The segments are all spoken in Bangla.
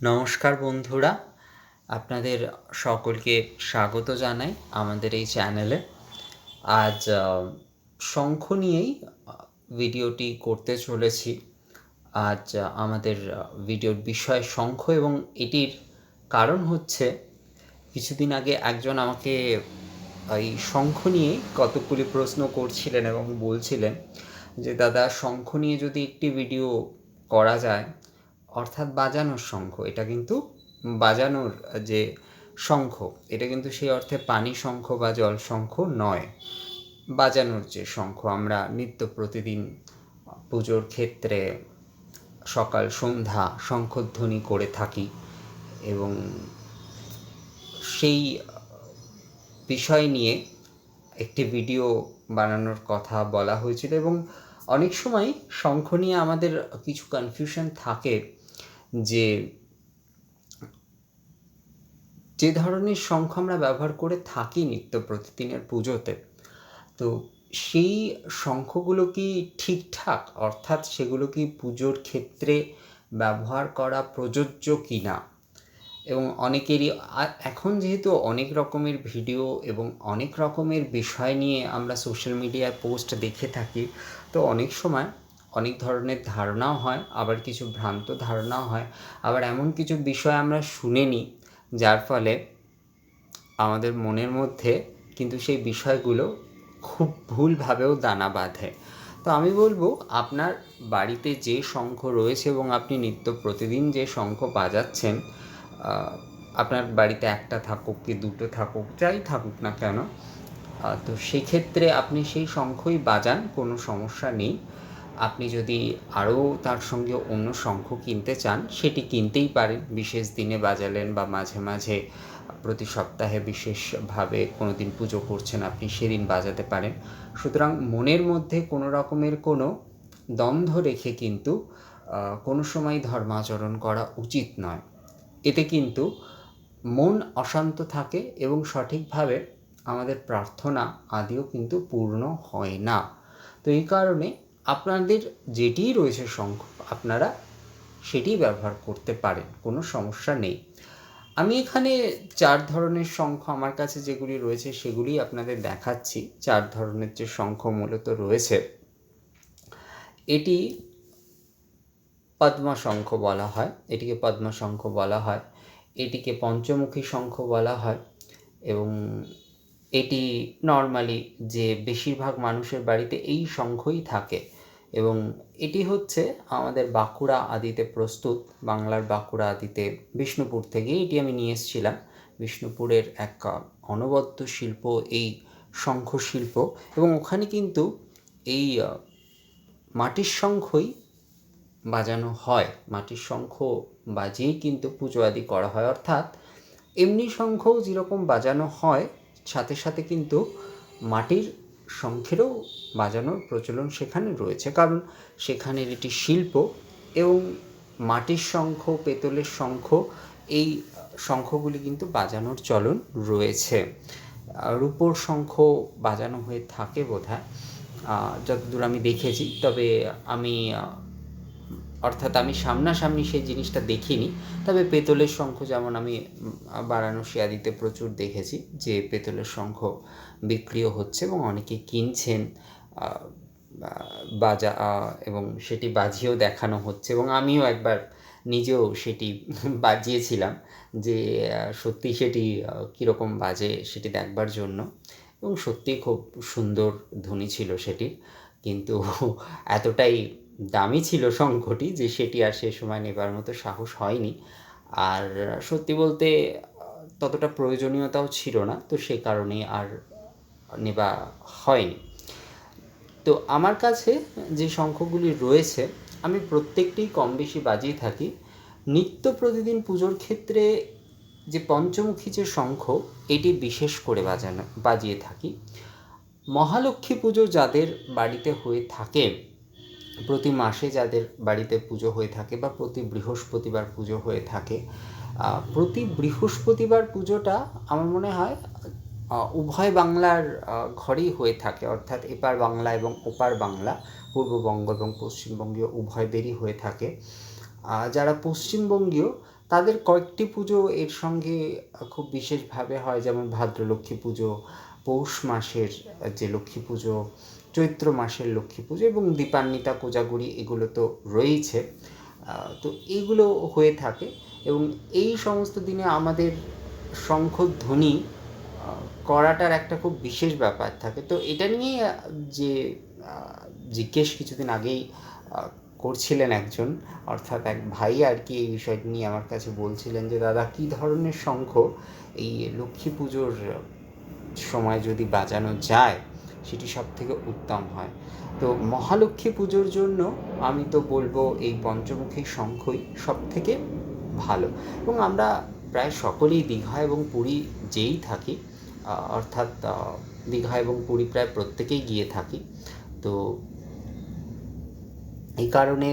নমস্কার বন্ধুরা, আপনাদের সকলকে স্বাগত জানাই আমাদের এই চ্যানেলে। আজ শঙ্খ নিয়েই ভিডিওটি করতে চলেছি। আজ আমাদের ভিডিওর বিষয় শঙ্খ এবং এটির কারণ হচ্ছে, কিছুদিন আগে একজন আমাকে এই শঙ্খ নিয়ে কতগুলি প্রশ্ন করছিলেন এবং বলছিলেন যে, দাদা, শঙ্খ নিয়ে যদি একটি ভিডিও করা যায় অর্থাৎ বাজানোর শঙ্খ, এটা কিন্তু বাজানোর যে শঙ্খ, এটা কিন্তু সেই অর্থে পানি শঙ্খ বা জল শঙ্খ নয়। বাজানোর যে শঙ্খ, আমরা নিত্য প্রতিদিন পুজোর ক্ষেত্রে সকাল, সন্ধ্যা শঙ্খধ্বনি করে থাকি এবং সেই বিষয় নিয়ে একটি ভিডিও বানানোর কথা বলা হয়েছিল এবং অনেক সময় শঙ্খ নিয়ে আমাদের কিছু কনফিউশন থাকে। যে যে ধরনের শঙ্খ আমরা ব্যবহার করে থাকি নিত্য প্রতিদিনের পুজোতে, তো সেই শঙ্খগুলো কি ঠিকঠাক? অর্থাৎ সেগুলো কি পুজোর ক্ষেত্রে ব্যবহার করা প্রযোজ্য কি না এবং অনেকেরই এখন যেহেতু অনেক রকমের ভিডিও এবং অনেক রকমের বিষয় নিয়ে আমরা সোশ্যাল মিডিয়ায় পোস্ট দেখে থাকি, তো অনেক সময় অনেক ধরনের ধারণাও হয়, আবার কিছু ভ্রান্ত ধারণাও হয়। আবার এমন কিছু বিষয় আমরা শুনে নিই যার ফলে আমাদের মনের মধ্যে কিন্তু সেই বিষয়গুলো খুব ভুলভাবেও দানা বাঁধে। তো আমি বলব, আপনার বাড়িতে যে শঙ্খ রয়েছে এবং আপনি নিত্য প্রতিদিন যে শঙ্খ বাজাচ্ছেন আপনার বাড়িতে একটা থাকুক কি দুটো থাকুক, যাই থাকুক না কেন তো সেক্ষেত্রে আপনি সেই শঙ্খই বাজান, কোনো সমস্যা নেই। আপনি যদি আরও তার সঙ্গে অন্য শঙ্খ কিনতে চান, সেটি কিনতেই পারেন। বিশেষ দিনে বাজালেন বা মাঝে মাঝে প্রতি সপ্তাহে বিশেষভাবে কোনো দিন পুজো করছেন আপনি, সেদিন বাজাতে পারেন। সুতরাং মনের মধ্যে কোনো রকমের কোনো দ্বন্দ্ব রেখে কিন্তু কোনো সময় ধর্মাচরণ করা উচিত নয়। এতে কিন্তু মন অশান্ত থাকে এবং সঠিকভাবে আমাদের প্রার্থনা আদিও কিন্তু পূর্ণ হয় না। তো এই কারণে আপনাদের যেটিই রয়েছে শঙ্খ আপনারা সেটি ব্যবহার করতে পারেন, কোনো সমস্যা নেই। আমি এখানে চার ধরনের শঙ্খ আমার কাছে যেগুলি রয়েছে সেগুলি আপনাদের দেখাচ্ছি। চার ধরনের যে শঙ্খ মূলত রয়েছে, এটি পদ্মা শঙ্খ বলা হয়, এটিকে পদ্মা শঙ্খ বলা হয়, এটিকে পঞ্চমুখী শঙ্খ বলা হয়, এবং এটি নর্মালি যে বেশিরভাগ মানুষের বাড়িতে এই শঙ্খই থাকে। এবং এটি হচ্ছে আমাদের বাঁকুড়া আদিতে প্রস্তুত, বাংলার বাঁকুড়া আদিতে বিষ্ণুপুর থেকে এটি আমি নিয়ে এসেছিলাম। বিষ্ণুপুরের এক অনবদ্য শিল্প, এই শঙ্খ শিল্প এবং ওখানে কিন্তু এই মাটির শঙ্খই বাজানো হয়। মাটির শঙ্খ বাজিয়েই কিন্তু পুজো আদি করা হয়। অর্থাৎ এমনি শঙ্খও যেরকম বাজানো হয়, সাথে সাথে কিন্তু মাটির শঙ্খেরও বাজানোর প্রচলন সেখানে রয়েছে। কারণ সেখানের এটি শিল্প এবং মাটির শঙ্খ, পেতলের শঙ্খ, এই শঙ্খগুলি কিন্তু বাজানোর চলন রয়েছে। রূপোর শঙ্খ বাজানো হয়ে থাকে বোধ হয় যতদূর আমি দেখেছি, তবে আমি অর্থাৎ আমি সামনাসামনি সেই জিনিসটা দেখিনি। তবে পেতলের শঙ্খ যেমন আমি বারাণসী আদিতে প্রচুর দেখেছি যে পেতলের শঙ্খ বিক্রিও হচ্ছে এবং অনেকে কিনছেন বাজা এবং সেটি বাজিয়েও দেখানো হচ্ছে এবং আমিও একবার নিজেও সেটি বাজিয়েছিলাম যে সত্যি সেটি কীরকম বাজে সেটি দেখবার জন্য এবং সত্যিই খুব সুন্দর ধ্বনি ছিল সেটি কিন্তু এতটাই দামি ছিল শঙ্খটি যে সেটি আর সে সময় নেবার মতো সাহস হয়নি। আর সত্যি বলতে, ততটা প্রয়োজনীয়তাও ছিল না, তো সে কারণে আর নেওয়া হয়নি। তো আমার কাছে যে শঙ্খগুলি রয়েছে, আমি প্রত্যেকটিই কম বেশি বাজিয়ে থাকি। নিত্য প্রতিদিন পুজোর ক্ষেত্রে যে পঞ্চমুখী যে শঙ্খ এটি বিশেষ করে বাজানো, বাজিয়ে থাকি। মহালক্ষ্মী পুজো যাদের বাড়িতে হয়ে থাকে প্রতি মাসে যাদের বাড়িতে পুজো হয়ে থাকে বা প্রতি বৃহস্পতিবার পুজো হয়ে থাকে প্রতি বৃহস্পতিবার পুজোটা আমার মনে হয় উভয় বাংলার ঘরেই হয়ে থাকে। অর্থাৎ এপার বাংলা এবং ওপার বাংলা, পূর্ববঙ্গ এবং পশ্চিমবঙ্গীয় উভয়দেরই হয়ে থাকে। যারা পশ্চিমবঙ্গীয়, তাদের কয়েকটি পুজো এর সঙ্গে খুব বিশেষভাবে হয়, যেমন ভাদ্রলক্ষ্মী পুজো, পৌষ মাসের যে লক্ষ্মী পুজো চৈত্র মাসের লক্ষ্মী পুজো এবং দীপান্বিতা কোজাগুড়ি এগুলো তো রয়েইছে তো এইগুলো হয়ে থাকে এবং এই সমস্ত দিনে আমাদের শঙ্খধ্বনি করাটার একটা খুব বিশেষ ব্যাপার থাকে। তো এটা নিয়ে যে জিজ্ঞেস কিছুদিন আগেই করছিলেন একজন, অর্থাৎ এক ভাই আর কি এই বিষয়টি নিয়ে আমার কাছে বলছিলেন যে, দাদা, কী ধরনের শঙ্খ এই লক্ষ্মী পুজোর সময় যদি বাজানো যায় সেটি সব থেকে উত্তম হয়। তো মহালক্ষ্মী পুজোর জন্য আমি তো বলব এই পঞ্চমুখী শঙ্খই সব থেকে ভালো। এবং আমরা প্রায় সকলেই দীঘা এবং পুরী যেই থাকি অর্থাৎ দীঘা এবং পুরী প্রায় প্রত্যেকেই গিয়ে থাকি। তো এই কারণে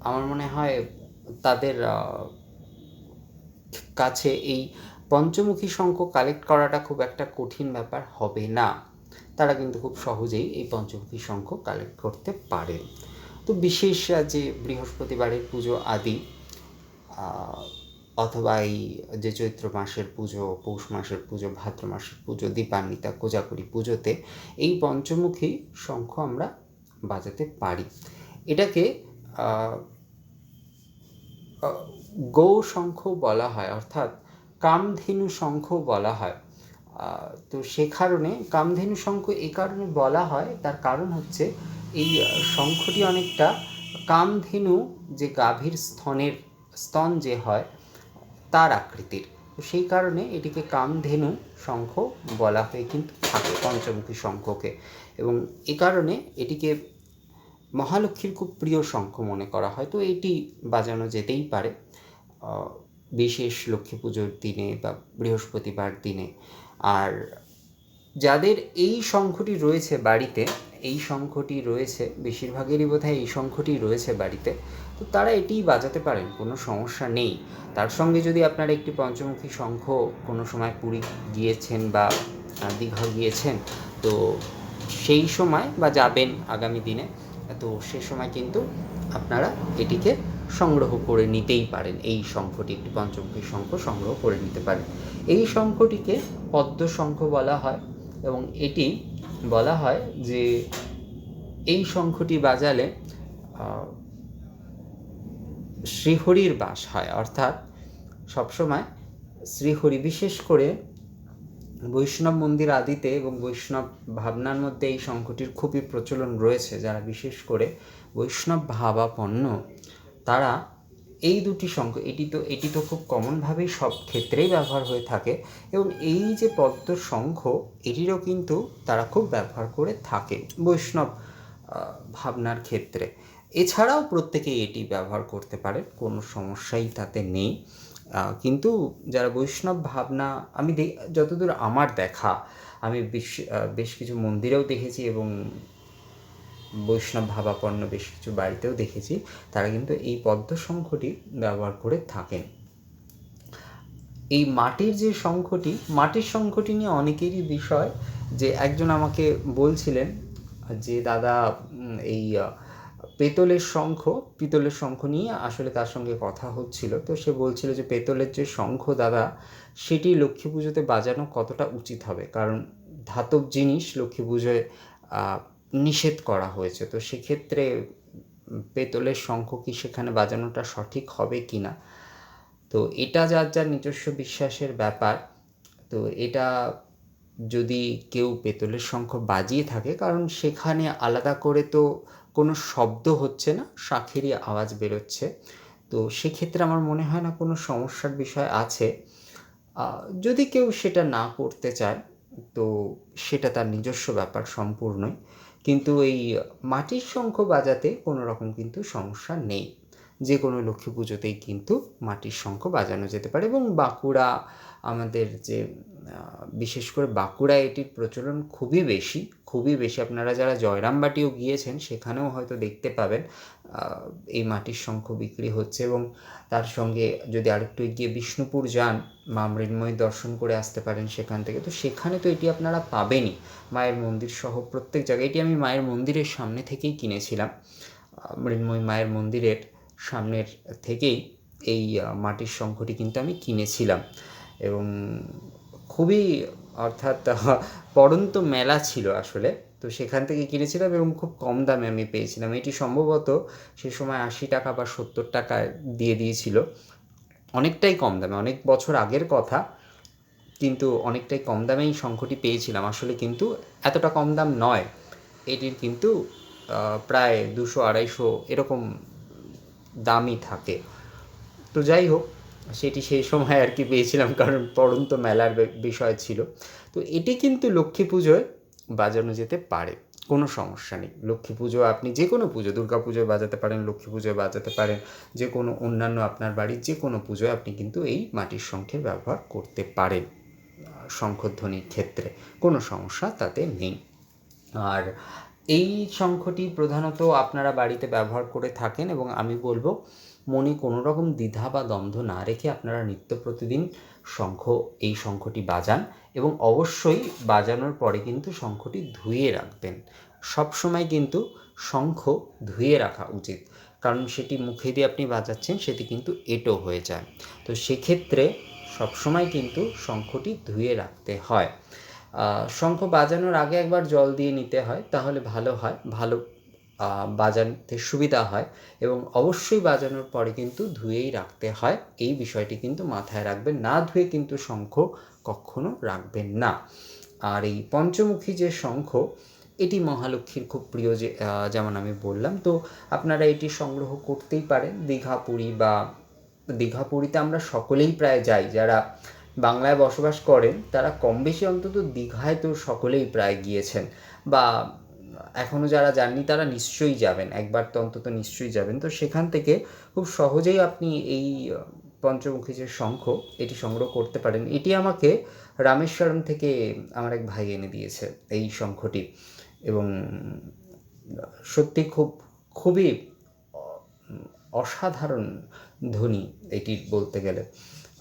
আমার মনে হয় তাদের কাছে এই পঞ্চমুখী শঙ্খ কালেক্ট করাটা খুব একটা কঠিন ব্যাপার হবে না। তারা কিন্তু খুব সহজেই এই পঞ্চমুখী শঙ্খ কালেক্ট করতে পারেন। তো বিশেষ যে বৃহস্পতিবারের পুজো আদি অথবা এই যে চৈত্র মাসের পুজো, পৌষ মাসের পুজো, ভাদ্র মাসের পুজো, দীপান্বিতা, কোজাকুরি পুজোতে এই পঞ্চমুখী শঙ্খ আমরা বাজাতে পারি। এটাকে গৌ শঙ্খ বলা হয়, অর্থাৎ কামধেনু শঙ্খ বলা হয়। তো সে কারণে কামধেনু শঙ্খ এই কারণে বলা হয়, তার কারণ হচ্ছে এই শঙ্খটি অনেকটা কামধেনু যে গাভীর স্তনের স্তন যে হয়, তার আকৃতির। সেই কারণে এটিকে কামধেনু শঙ্খ বলা হয়ে কিন্তু থাকে পঞ্চমুখী শঙ্খকে। এবং এ কারণে এটিকে মহালক্ষ্মীর খুব প্রিয় শঙ্খ মনে করা হয়। তো এটি বাজানো যেতেই পারে বিশেষ লক্ষ্মী পুজোর দিনে বা বৃহস্পতিবার দিনে। আর যাদের এই শঙ্খটি রয়েছে বাড়িতে, এই শঙ্খটি রয়েছে, বেশিরভাগেরই বোধহয় এই শঙ্খটি রয়েছে বাড়িতে, তো তারা এটিই বাজাতে পারেন, কোনো সমস্যা নেই। তার সঙ্গে যদি আপনারা একটি পঞ্চমুখী শঙ্খ কোনো সময় পুরী গিয়েছেন বা দীঘা গিয়েছেন, তো সেই সময় বা যাবেন আগামী দিনে, তো সে সময় কিন্তু আপনারা এটিকে সংগ্রহ করে নিতেই পারেন, এই শঙ্খটি একটি পঞ্চমুখী শঙ্খ সংগ্রহ করে নিতে পারেন। এই শঙ্খটিকে পদ্ম শঙ্খ বলা হয় এবং এটি বলা হয় যে এই শঙ্খটি বাজালে শ্রীহরির বাস হয়। অর্থাৎ সবসময় শ্রীহরি বিশেষ করে বৈষ্ণব মন্দির আদিতে এবং বৈষ্ণব ভাবনার মধ্যে এই শঙ্খটির খুবই প্রচলন রয়েছে। যারা বিশেষ করে বৈষ্ণব ভাবাপন্ন, তারা এই দুটি শঙ্খ এটি তো এটি তো খুব কমনভাবেই সব ক্ষেত্রেই ব্যবহার হয়ে থাকে এবং এই যে পদ্ম শঙ্খ এটিরও কিন্তু তারা খুব ব্যবহার করে থাকে বৈষ্ণব ভাবনার ক্ষেত্রে। এছাড়াও প্রত্যেকেই এটি ব্যবহার করতে পারে কোনো সমস্যাই তাতে নেই। কিন্তু যারা বৈষ্ণব ভাবনা, আমি যতদূর আমার দেখা, আমি বেশ বেশ কিছু মন্দিরেও দেখেছি এবং বৈষ্ণব ভাবাপন্ন বেশ কিছু বাড়িতেও দেখেছি, তারা কিন্তু এই পদ্ম শঙ্খটি ব্যবহার করে থাকেন। এই মাটির যে শঙ্খটি, মাটির শঙ্খটি নিয়ে অনেকেরই বিষয় যে একজন আমাকে বলছিলেন যে, দাদা এই পেতলের শঙ্খ, পিতলের শঙ্খ নিয়ে আসলে তার সঙ্গে কথা হচ্ছিল। তো সে বলছিল যে, পেতলের যে শঙ্খ, দাদা, সেটি লক্ষ্মী পুজোতে বাজানো কতটা উচিত হবে? কারণ ধাতব জিনিস লক্ষ্মী পুজোয় নিষেধ করা হয়েছে। তো সেক্ষেত্রে পেতলের শঙ্খ কি সেখানে বাজানোটা সঠিক হবে কি না? তো এটা যার যার নিজস্ব বিশ্বাসের ব্যাপার। তো এটা যদি কেউ পেতলের শঙ্খ বাজিয়ে থাকে, কারণ সেখানে আলাদা করে তো কোনো শব্দ হচ্ছে না, শাঁখেরই আওয়াজ বেরোচ্ছে। তো সেক্ষেত্রে আমার মনে হয় না কোনো সমস্যার বিষয় আছে। যদি কেউ সেটা না করতে চায়, তো সেটা তার নিজস্ব ব্যাপার সম্পূর্ণই। কিন্তু এই মাটির শঙ্খ বাজাতে কোনো রকম কিন্তু সমস্যা নেই। যে কোনো লক্ষ্মী পুজোতেই কিন্তু মাটির শঙ্খ বাজানো যেতে পারে এবং বাঁকুড়া আমাদের যে বিশেষ করে বাঁকুড়ায় এটির প্রচলন খুবই বেশি খুবই বেশি। আপনারা যারা জয়রামবাটিও গিয়েছেন, সেখানেও হয়তো দেখতে পাবেন এই মাটির শঙ্খ বিক্রি হচ্ছে এবং তার সঙ্গে যদি আরেকটু গিয়ে বিষ্ণুপুর যান, মা মৃন্ময় দর্শন করে আসতে পারেন সেখান থেকে। তো সেখানে তো এটি আপনারা পাবেনই, মায়ের মন্দির সহ প্রত্যেক জায়গায়। এটি আমি মায়ের মন্দিরের সামনে থেকেই কিনেছিলাম মৃন্ময় মায়ের মন্দিরের সামনের থেকেই এই মাটির শঙ্খটি কিন্তু আমি কিনেছিলাম। এবং খুবই অর্থাৎ পড়ন্ত মেলা ছিল আসলে। তো সেখান থেকে কিনেছিলাম এবং খুব কম দামে আমি পেয়েছিলাম। এটি সম্ভবত সে সময় আশি টাকা বা সত্তর টাকায় দিয়ে দিয়েছিল। অনেকটাই কম দামে, অনেক বছর আগের কথা, কিন্তু অনেকটাই কম দামেই শঙ্খটি পেয়েছিলাম। আসলে কিন্তু এতটা কম দাম নয়। এটির কিন্তু প্রায় দুশো আড়াইশো এরকম দামই থাকে। তো যাই হোক সেটি সেই সময় আর কি পেয়েছিলাম, কারণ পড়ন্ত মেলার বিষয় ছিল। তো এটি কিন্তু লক্ষ্মী পুজোয় বাজানো যেতে পারে, কোনো সমস্যা নেই। লক্ষ্মী পুজো আপনি যে কোনো পুজো, দুর্গা পুজোয় বাজাতে পারেন, লক্ষ্মী পুজোয় বাজাতে পারেন, যে কোনো অন্যান্য আপনার বাড়ির যে কোনো পুজোয় আপনি কিন্তু এই মাটির শঙ্খের ব্যবহার করতে পারেন, শঙ্খধ্বনির ক্ষেত্রে। কোনো সমস্যা তাতে নেই। আর এই শঙ্খটি প্রধানত আপনারা বাড়িতে ব্যবহার করে থাকেন এবং আমি বলব মনে কোনো রকম দ্বিধা বা দ্বন্দ্ব না রেখে আপনারা নিত্য প্রতিদিন শঙ্খ, এই শঙ্খটি বাজান এবং অবশ্যই বাজানোর পরে কিন্তু শঙ্খটি ধুয়ে রাখবেন। সব সময় কিন্তু শঙ্খ ধুয়ে রাখা উচিত, কারণ সেটি মুখে দিয়ে আপনি বাজাচ্ছেন, সেটি কিন্তু এটো হয়ে যায়। তো সেক্ষেত্রে সবসময় কিন্তু শঙ্খটি ধুয়ে রাখতে হয়। শঙ্খ বাজানোর আগে একবার জল দিয়ে নিতে হয়, তাহলে ভালো হয়। ভালো বাজাতে সুবিধা হয় এবং অবশ্যই বাজানোর পরে কিন্তু ধুয়েই রাখতে হয়। এই বিষয়টি কিন্তু মাথায় রাখবেন, না ধুয়ে কিন্তু শঙ্খ কখনো রাখবেন না। আর এই পঞ্চমুখী যে শঙ্খ, এটি মহালক্ষ্মীর খুব প্রিয় যে যেমন আমি বললাম। তো আপনারা এটি সংগ্রহ করতেই পারেন। দীঘা পুরী বা দীঘা পুরীতে আমরা সকলেই প্রায় যাই। যারা বাংলায় বসবাস করেন, তারা কম বেশি অন্তত দীঘায় তো সকলেই প্রায় গিয়েছেন। বা এখনও যারা যাননি তারা নিশ্চয়ই যাবেন। একবার তো অন্তত নিশ্চয়ই যাবেন। তো সেখান থেকে খুব সহজেই আপনি এই পঞ্চমুখী যে শঙ্খ, এটি সংগ্রহ করতে পারেন। এটি আমাকে রামেশ্বরম থেকে আমার এক ভাই এনে দিয়েছে এই শঙ্খটি। এবং সত্যি খুব, খুবই অসাধারণ ধ্বনি এটি বলতে গেলে।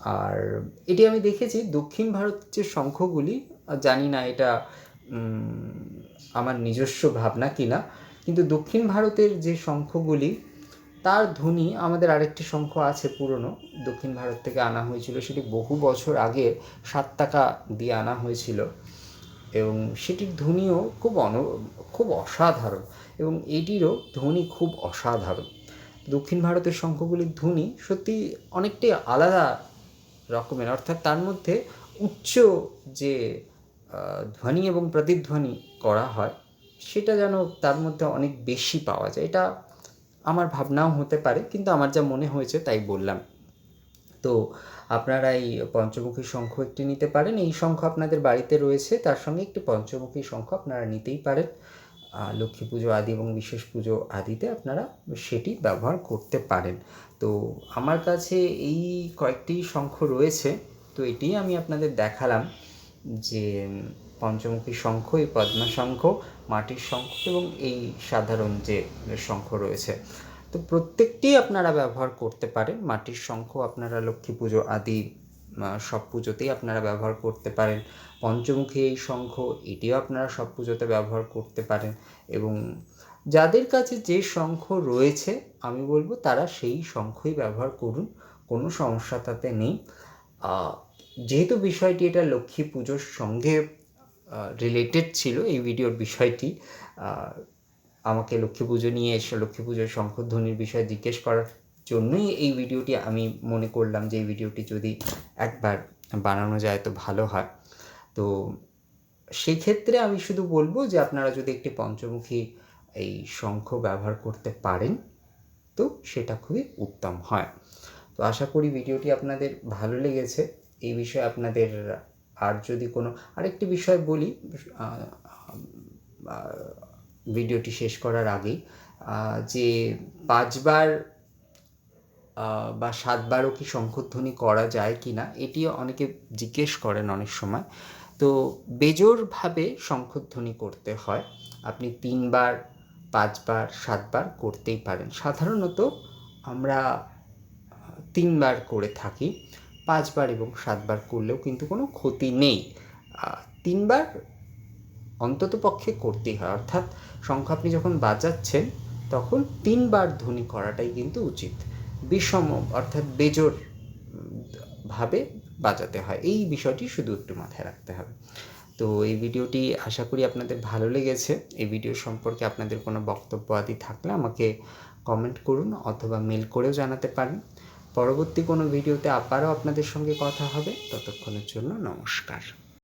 আর এটি আমি দেখেছি দক্ষিণ ভারতের যে শঙ্খগুলি জানি না এটা আমার নিজস্ব ভাবনা কিনা, কিন্তু দক্ষিণ ভারতের যে শঙ্খগুলি, তার ধ্বনি আমাদের আরেকটি শঙ্খ আছে পুরনো, দক্ষিণ ভারত থেকে আনা হয়েছিল, সেটি বহু বছর আগে সাত টাকা দিয়ে আনা হয়েছিল। এবং সেটির ধ্বনিও খুব অন, খুব অসাধারণ, এবং এটিরও ধ্বনি খুব অসাধারণ। দক্ষিণ ভারতের শঙ্খগুলির ধ্বনি সত্যি অনেকটাই আলাদা রকমের, অর্থাৎ তার মধ্যে উচ্চ যে ধ্বনি এবং প্রতিধ্বনি করা হয়, সেটা যেন তার মধ্যে অনেক বেশি পাওয়া যায়। এটা আমার ভাবনাও হতে পারে, কিন্তু আমার যা মনে হয়েছে তাই বললাম। তো আপনারা এই পঞ্চমুখী শঙ্খ একটি নিতে পারেন। এই শঙ্খ আপনাদের বাড়িতে রয়েছে, তার সঙ্গে একটি পঞ্চমুখী শঙ্খ আপনারা নিতেই পারেন। লক্ষ্মী পুজো আদি এবং বিশেষ পুজো আদিতে আপনারা সেটি ব্যবহার করতে পারেন। তো আমার কাছে এই কয়েকটি শঙ্খ রয়েছে, তো এটি আমি আপনাদের দেখালাম যে পঞ্চমুখী শঙ্খ, এই পদ্মা শঙ্খ, মাটির শঙ্খ এবং এই সাধারণ যে শঙ্খ রয়েছে। তো প্রত্যেকটি আপনারা ব্যবহার করতে পারেন। মাটির শঙ্খ আপনারা, লক্ষ্মী পুজো আদি সব পুজোতেই আপনারা ব্যবহার করতে পারেন। পঞ্চমুখী এই শঙ্খ, এটিও আপনারা সব পুজোতে ব্যবহার করতে পারেন এবং যাদের কাছে যে শঙ্খ রয়েছে, আমি বলব তারা সেই শঙ্খই ব্যবহার করুন, কোনো সমস্যা তাতে নেই। যেহেতু বিষয়টি এটা লক্ষ্মী পুজোর সঙ্গে রিলেটেড ছিল এই ভিডিওর বিষয়টি। আমাকে লক্ষ্মী পুজো নিয়ে এসে, লক্ষ্মী পুজোর শঙ্খধ্বনির বিষয়ে জিজ্ঞেস করার জন্যই এই ভিডিওটি আমি মনে করলাম যে এই ভিডিওটি যদি একবার বানানো যায় তো ভালো হয়। তো সেক্ষেত্রে আমি শুধু বলব যে আপনারা যদি একটি পঞ্চমুখী এই শঙ্খ ব্যবহার করতে পারেন, তো সেটা খুবই উত্তম হয়। তো আশা করি ভিডিওটি আপনাদের ভালো লেগেছে। এই বিষয়ে আপনাদের আর যদি কোনো আরেকটি বিষয় বলি ভিডিওটি শেষ করার আগেই যে পাঁচবার বা সাতবারও কি শঙ্খধ্বনি করা যায় কি না, এটিও অনেকে জিজ্ঞেস করেন অনেক সময়। তো বেজোরভাবে শঙ্খধ্বনি করতে হয়, আপনি তিনবার, পাঁচবার, সাতবার করতেই পারেন। সাধারণত আমরা তিনবার করে থাকি। পাঁচবার এবং সাতবার করলেও কিন্তু কোনো ক্ষতি নেই। তিনবার অন্তত পক্ষে করতেই হয়। অর্থাৎ শঙ্খ আপনি যখন বাজাচ্ছেন তখন তিনবার ধ্বনি করাটাই কিন্তু উচিত। বিষম অর্থাৎ বেজোর ভাবে বাজাতে হয়। এই বিষয়টি শুধু একটু মাথায় রাখতে হবে। তো এই ভিডিওটি আশা করি আপনাদের ভালো লেগেছে। এই ভিডিও সম্পর্কে আপনাদের কোনো বক্তব্য আদি থাকলে আমাকে কমেন্ট করুন অথবা মেল করেও জানাতে পারেন। পরবর্তী কোনো ভিডিওতে আবারও আপনাদের সঙ্গে কথা হবে। ততক্ষণের জন্য নমস্কার।